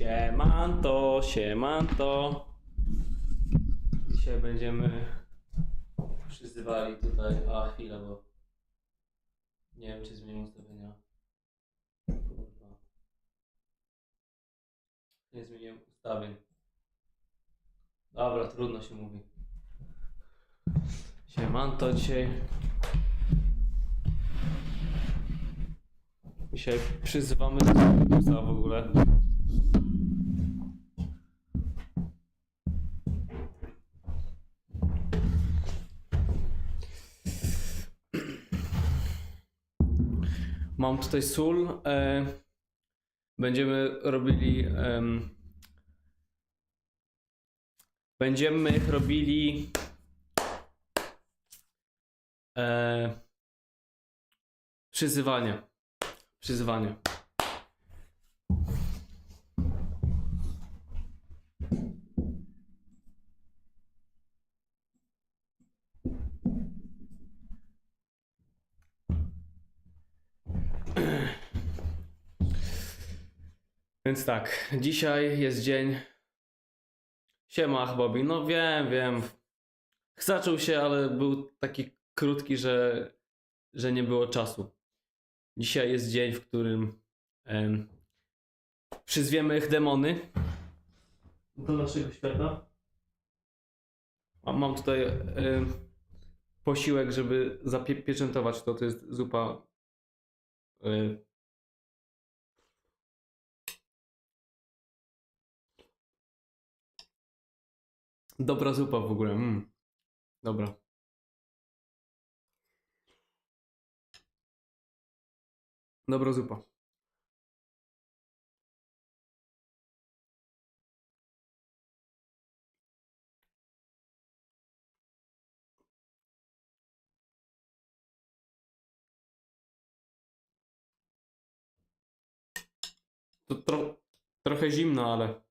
Siemanto, siemanto. Dzisiaj będziemy przyzywali tutaj. A chwila, bo nie wiem czy zmienię ustawienia. Nie zmieniłem ustawień. Dobra, trudno się mówi. Siemanto dzisiaj. Dzisiaj przyzywamy do w ogóle. Mam tutaj sól. E, będziemy robili. em, będziemy robili. E, przyzywanie. Przyzywanie. Więc tak, dzisiaj jest dzień. Siema, Bobby. No wiem, wiem. Zaczął się, ale był taki krótki, że, że nie było czasu. Dzisiaj jest dzień, w którym em, przyzwiemy ich demony do naszego świata. A mam tutaj em, posiłek, żeby zapieczętować to. To jest zupa. e, Dobra zupa w ogóle. Mm. Dobra. Dobra zupa. To tro trochę zimno, ale.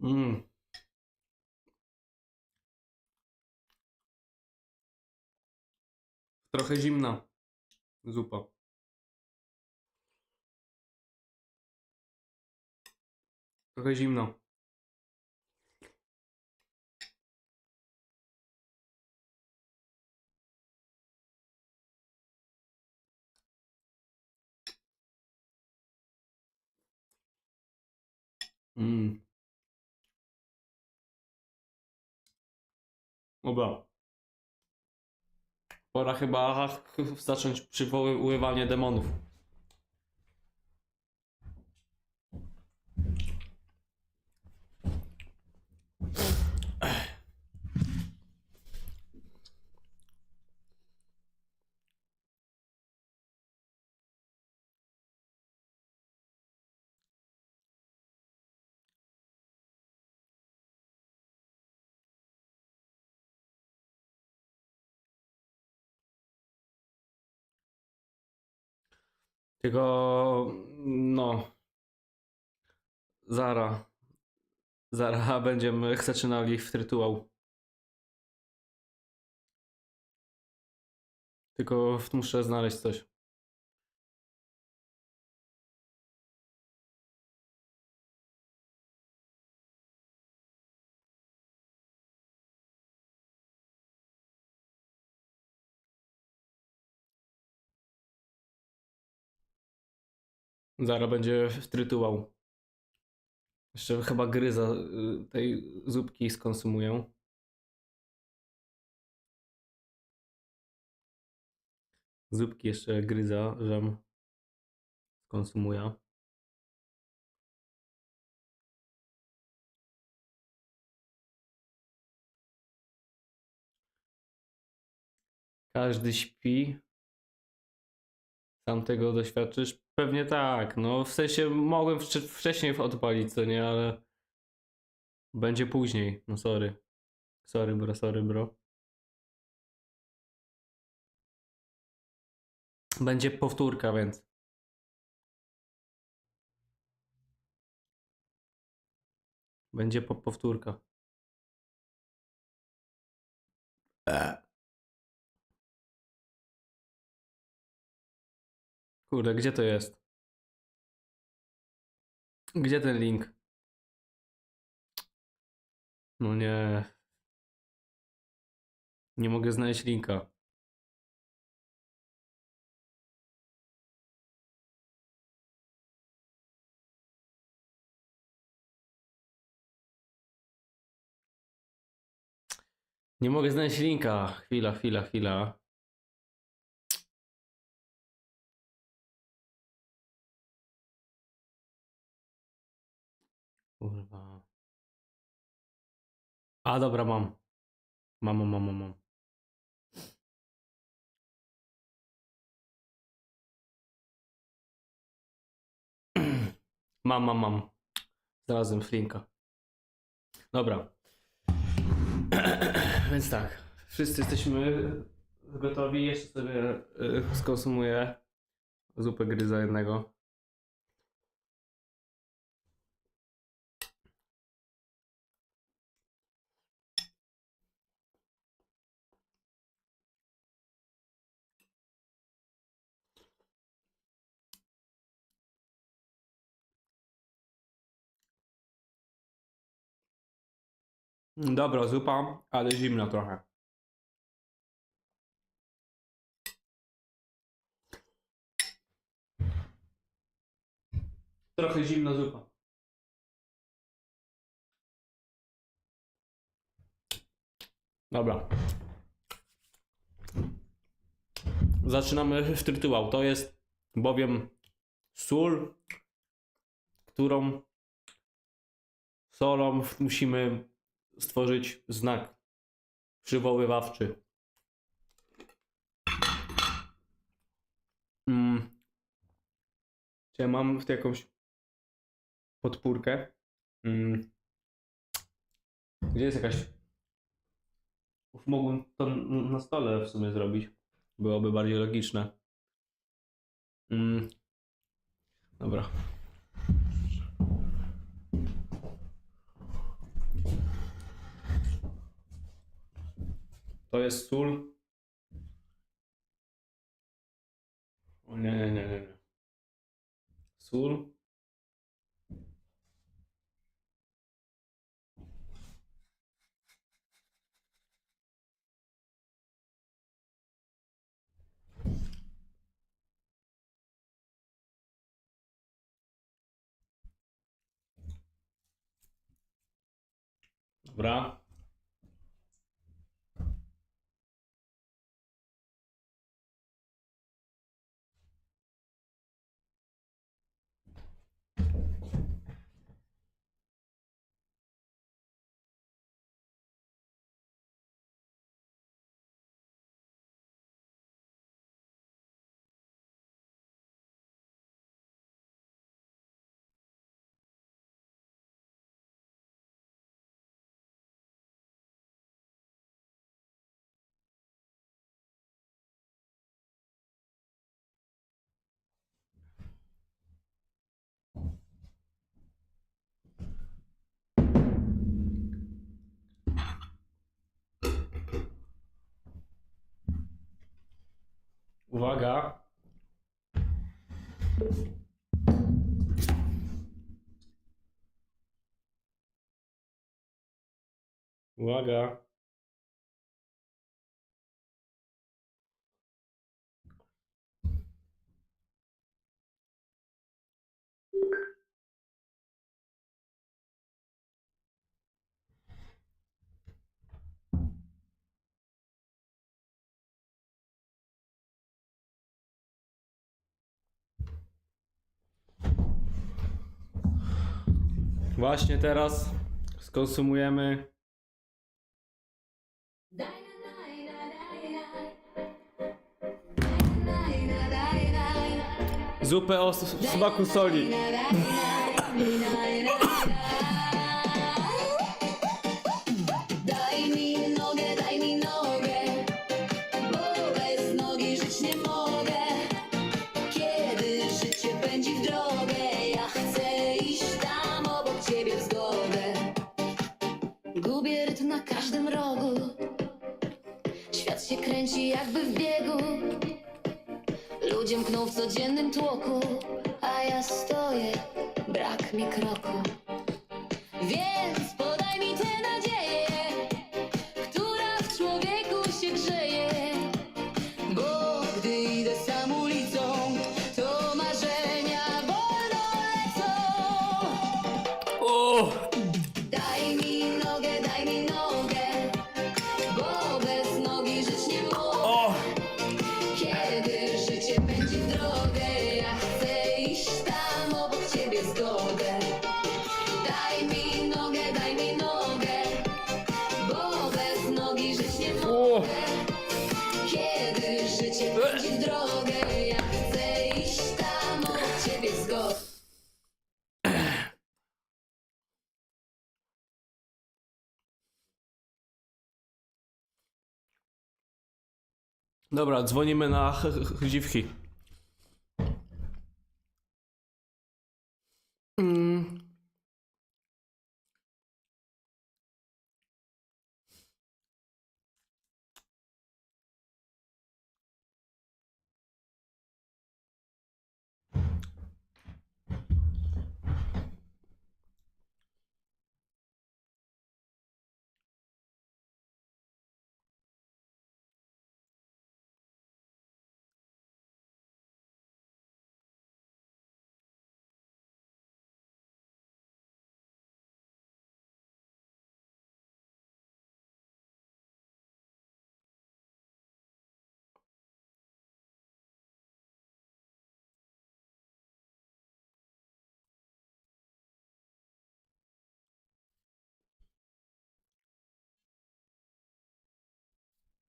Mm. Trochę zimna zupa. Trochę zimno. Mm. Dobra. Pora chyba zacząć przywoływanie demonów. Tylko, no. Zara. Zara będziemy zaczynali w rytuał. Tylko muszę znaleźć coś. Zara będzie w rytuał. Jeszcze chyba gryza y, tej zupki skonsumuję. Zupki jeszcze gryza, żem skonsumuję. Każdy śpi. Sam tego doświadczysz? Pewnie tak. No, w sensie mogłem wcze- wcześniej odpalić, co nie, ale będzie później. No sorry. Sorry, bro, sorry, bro. Będzie powtórka, więc. Będzie po powtórka. Kurde, gdzie to jest? Gdzie ten link? No nie. Nie mogę znaleźć linka. Nie mogę znaleźć linka. Chwila, chwila, chwila. A dobra, mam. Mam, mam, mam, mam, mam. Mam, mam. Znalazłem flinka. Dobra. Więc tak. Wszyscy jesteśmy gotowi. Jeszcze sobie y, skonsumuję zupę gryza jednego. Dobra, zupa, ale zimna trochę. Trochę zimna zupa. Dobra. Zaczynamy w rytuał. To jest bowiem sól, którą solą musimy stworzyć znak przywoływawczy. Mm. Czy ja mam jakąś podpórkę? Mm. Gdzie jest jakaś. Uf, Mógłbym to na stole w sumie zrobić. Byłoby bardziej logiczne. Mm. Dobra. To jest sól. O nie, nie, nie, nie. Sól. Dobra. Uwaga. Uwaga. Właśnie teraz skonsumujemy zupę o smaku soli. świat się kręci jakby w biegu. Ludzie mkną w codziennym tłoku, a ja stoję, brak mi kroku. Więc Dobra, dzwonimy na dziwki.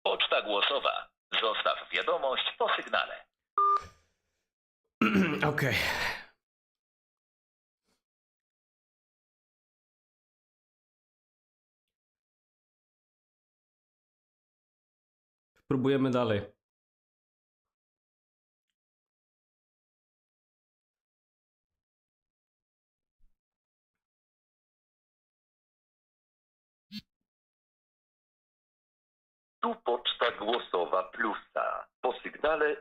Poczta głosowa. Zostaw wiadomość po sygnale. Okej. Próbujemy dalej. Tu poczta głosowa plusa. Po sygnale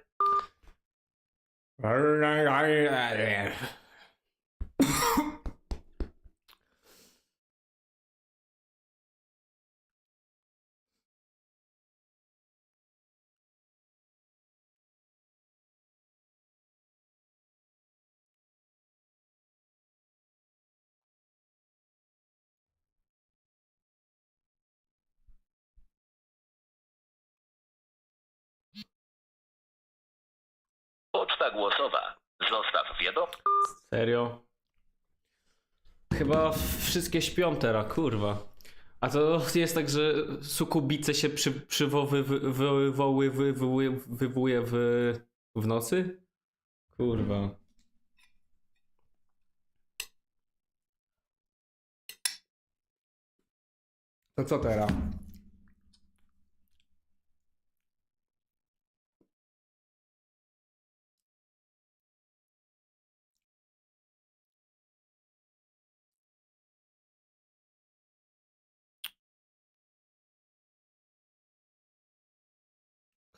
poczta głosowa. Zostaw wiadomość. Serio? Chyba wszystkie śpią teraz, kurwa. A to jest tak, że sukubice się przy, przywoływuje wywołuje w, w nocy? Kurwa. To co teraz?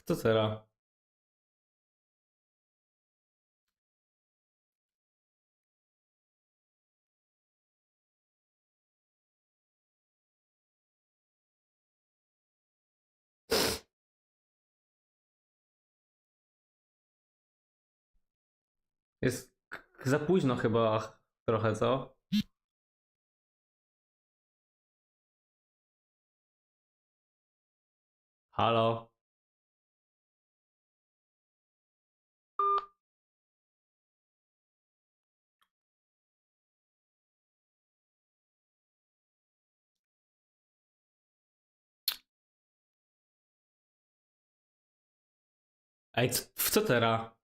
Kto teraz? Jest za późno chyba trochę, co? Halo? Ej, w co teraz?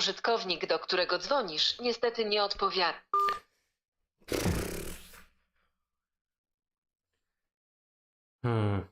Użytkownik, do którego dzwonisz, niestety nie odpowiada. Hmm.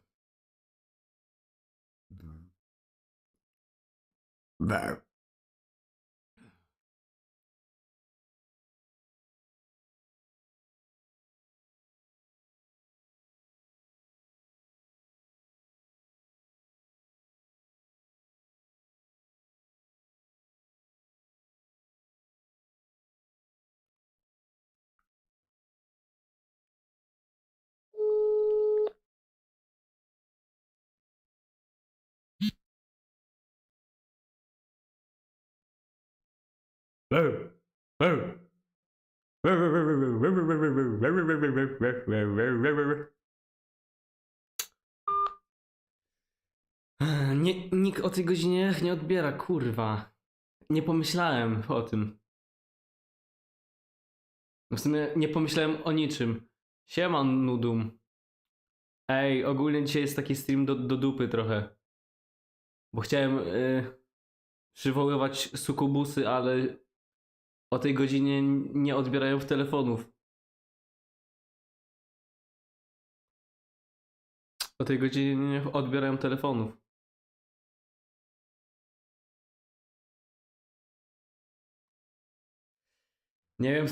Nie, nikt o tej godzinie nie odbiera, kurwa. Nie pomyślałem o tym. W sumie nie pomyślałem o niczym. Siema, Nudum. Ej, ogólnie dzisiaj jest taki stream do, do dupy trochę. Bo chciałem y, przywoływać sukubusy, ale o tej godzinie nie odbierają w telefonów. O tej godzinie nie odbierają telefonów. Nie wiem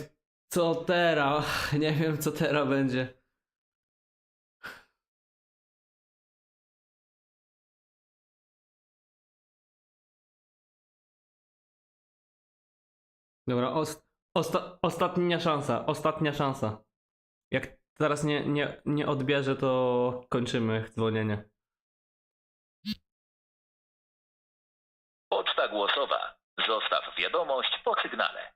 co teraz. Nie wiem co teraz będzie. Dobra, os, osta, ostatnia szansa. Ostatnia szansa. Jak teraz nie, nie, nie odbierze, to kończymy dzwonienie. Poczta głosowa. Zostaw wiadomość po sygnale.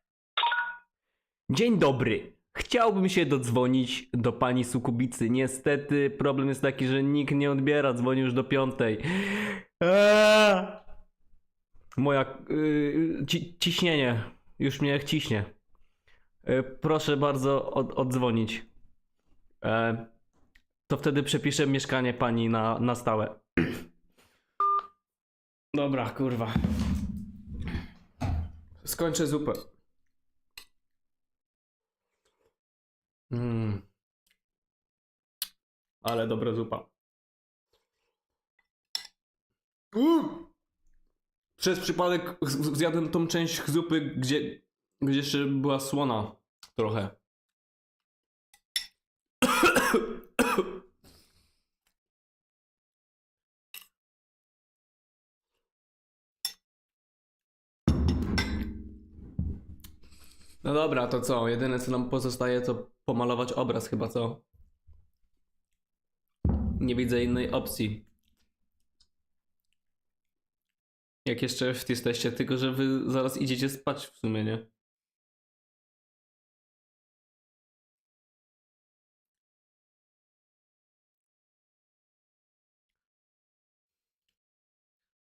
Dzień dobry. Chciałbym się dodzwonić do pani Sukubicy. Niestety problem jest taki, że nikt nie odbiera. Dzwoni już do piątej. Eee! Moja yy, ci, ciśnienie. Już mnie ciśnie. Yy, proszę bardzo od, oddzwonić. E, to wtedy przepiszę mieszkanie pani na, na stałe. Dobra, kurwa. Skończę zupę. Mm. Ale dobra zupa. Mm. Przez przypadek zjadłem tą część zupy, gdzie, gdzie jeszcze była słona trochę. No dobra, to co? Jedyne co nam pozostaje to pomalować obraz chyba, co? Nie widzę innej opcji. Jak jeszcze w jesteście, tylko że wy zaraz idziecie spać w sumie, nie?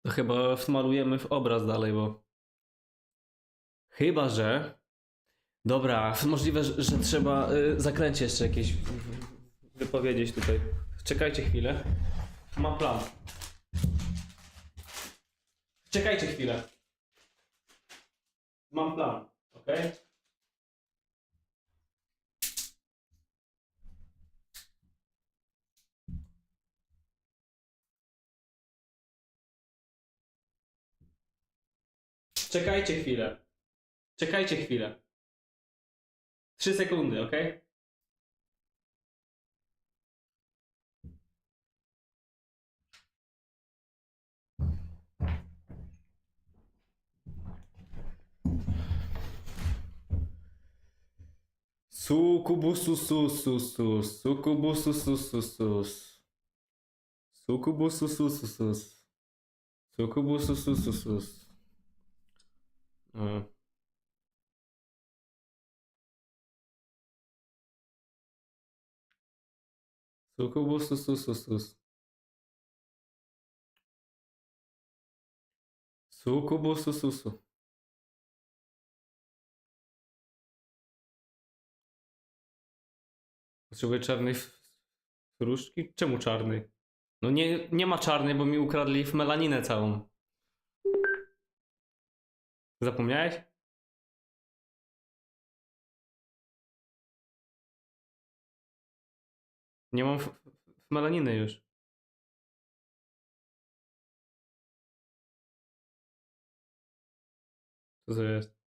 To chyba wmalujemy w obraz dalej, bo... Chyba, że... Dobra, możliwe, że, trzeba y, zakręcie jeszcze jakieś wypowiedzieć tutaj. Czekajcie chwilę. Mam plan. Czekajcie chwilę. Mam plan, ok? Czekajcie chwilę. Czekajcie chwilę. Trzy sekundy, ok? Sukubus, susus, susus, sukubus, susus, susus. Sukubus, susus, susus. Sukubus, susus, susus. Uh. Sukubus, susus, susus. Sukubus, susus. Potrzebuję czarnej różdżki? Czemu czarnej? No nie, nie ma czarnej, bo mi ukradli w melaninę całą. Zapomniałeś? Nie mam f- f- melaniny już. Co to jest?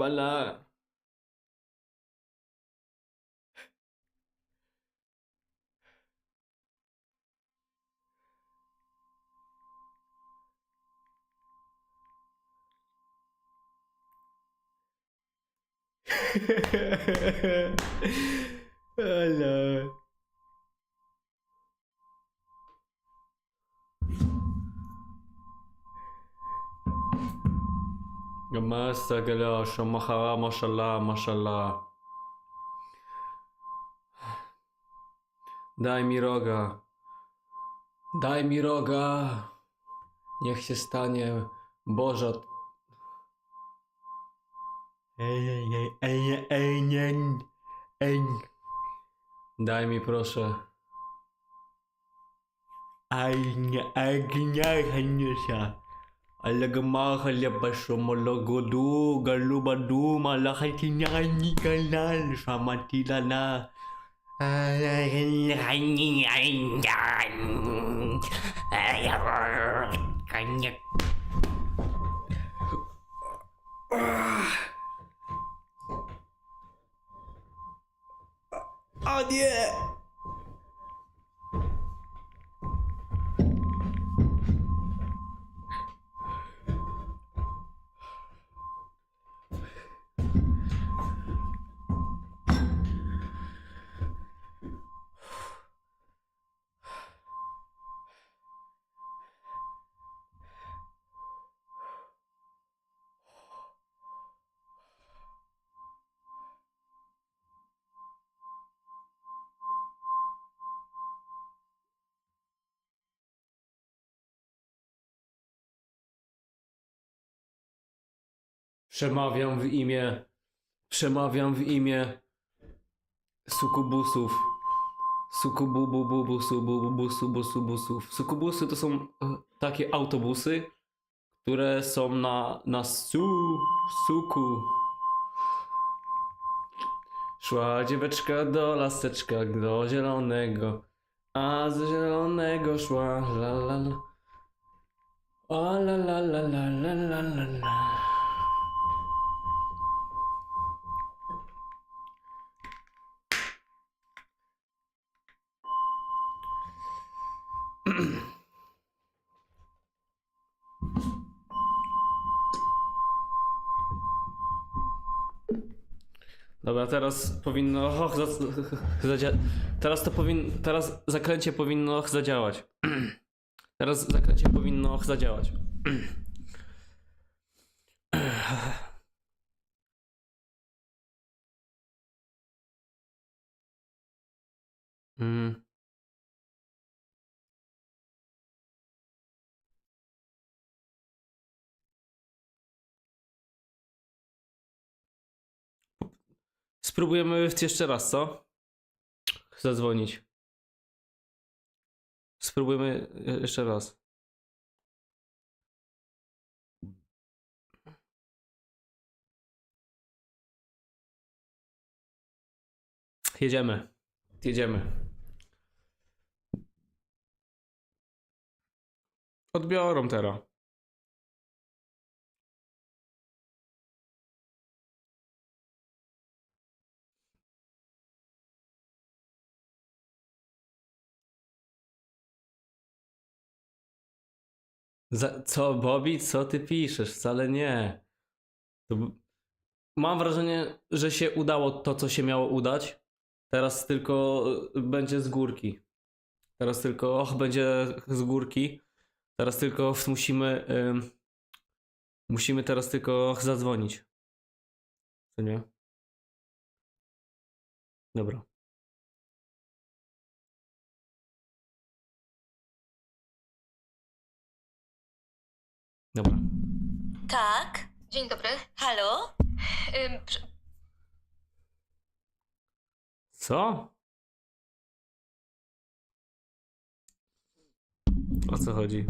balak. Gamasa galasha mahala mashallah mashallah. Daj mi roga. Daj mi roga. Niech się stanie Boża. Ej, ej, ej, ej, ej, nie, ej. Daj mi proszę. Ay, nie, ej, nie, nie, się. Alagamahalabasomologodu, galubadu, malakatinyakanikanal, samatila na. Kanyak. Oh, yeah. Przemawiam w imię, przemawiam w imię sukubusów. Sukububububusu, bububusu, busu, busów. Sukubusy to są e, takie autobusy, które są na, na su, suku. Szła dzieweczka do laseczka, do zielonego, a z zielonego szła la la la. O la la la la la la la Dobra, teraz powinno. Och, za, zadzia, teraz to powinno. Teraz zaklęcie powinno och, zadziałać. Teraz zaklęcie powinno och, zadziałać. Mm. Spróbujemy jeszcze raz, co? Zadzwonić. Spróbujemy je- jeszcze raz. Jedziemy. Jedziemy. Odbiorą teraz. Za, co, Bobby? Co ty piszesz? Wcale nie. To, mam wrażenie, że się udało to, co się miało udać. Teraz tylko y, będzie z górki. Teraz tylko, och, będzie z górki. Teraz tylko musimy, ym, musimy teraz tylko zadzwonić. Co nie? Dobra. Dobra. Tak? Dzień dobry. Halo? Ym, prze- Co? O co chodzi?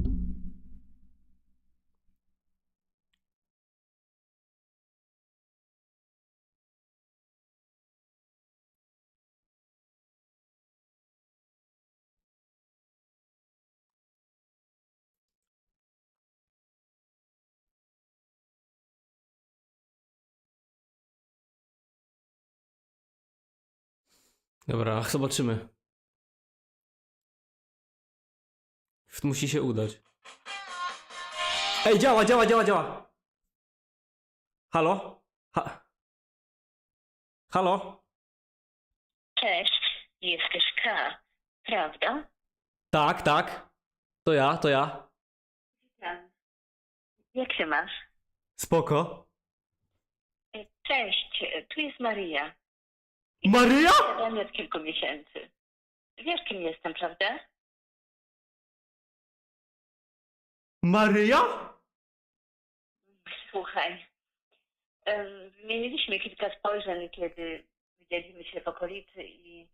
Dobra, zobaczymy. Musi się udać. Ej, działa, działa, działa, działa. Halo? Ha Halo? Cześć, jesteś K, prawda? Tak, tak. To ja, to ja. Witam. Jak się masz? Spoko. E, Cześć, tu jest Maria. Maryja? Gadamy od kilku miesięcy. Wiesz, kim jestem, prawda? Maryja? Słuchaj, em, wymieniliśmy kilka spojrzeń, kiedy widzieliśmy się w okolicy i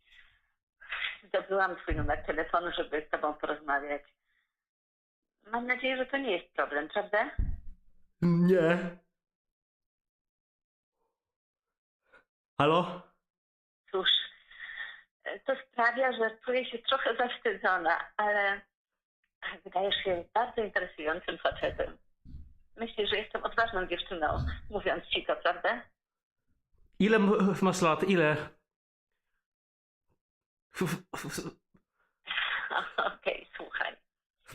zdobyłam twój numer telefonu, żeby z tobą porozmawiać. Mam nadzieję, że to nie jest problem, prawda? Nie. Halo? Cóż, to sprawia, że czuję się trochę zawstydzona, ale wydajesz się bardzo interesującym facetem. Myślę, że jestem odważną dziewczyną, mówiąc ci to, prawda? Ile masz lat? Ile? Okej, słuchaj.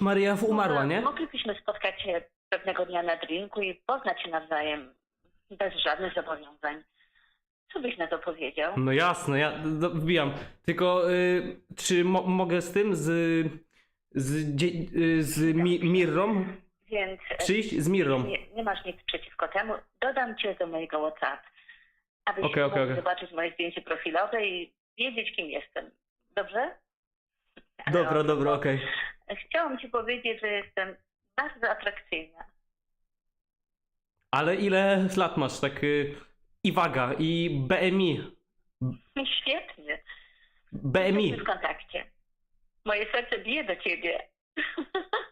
Maryja umarła, nie? Moglibyśmy spotkać się pewnego dnia na drinku i poznać się nawzajem, bez żadnych zobowiązań. Co byś na to powiedział? No jasne, ja do- wbijam. Tylko y, czy mo mogę z tym, z, z, dzie- y, z mi Mirrą Więc e, przyjść? Z Mirrą. nie, nie masz nic przeciwko temu. Dodam cię do mojego WhatsApp, abyś Okej, mógł okej. zobaczyć moje zdjęcie profilowe i wiedzieć, kim jestem. Dobrze? Ale Dobra, o- dobra, okej. Chciałam ci powiedzieć, że jestem bardzo atrakcyjna. Ale ile lat masz? Tak y, i waga, i BMI. No świetnie. BMI. Jesteśmy w kontakcie. Moje serce bije do ciebie.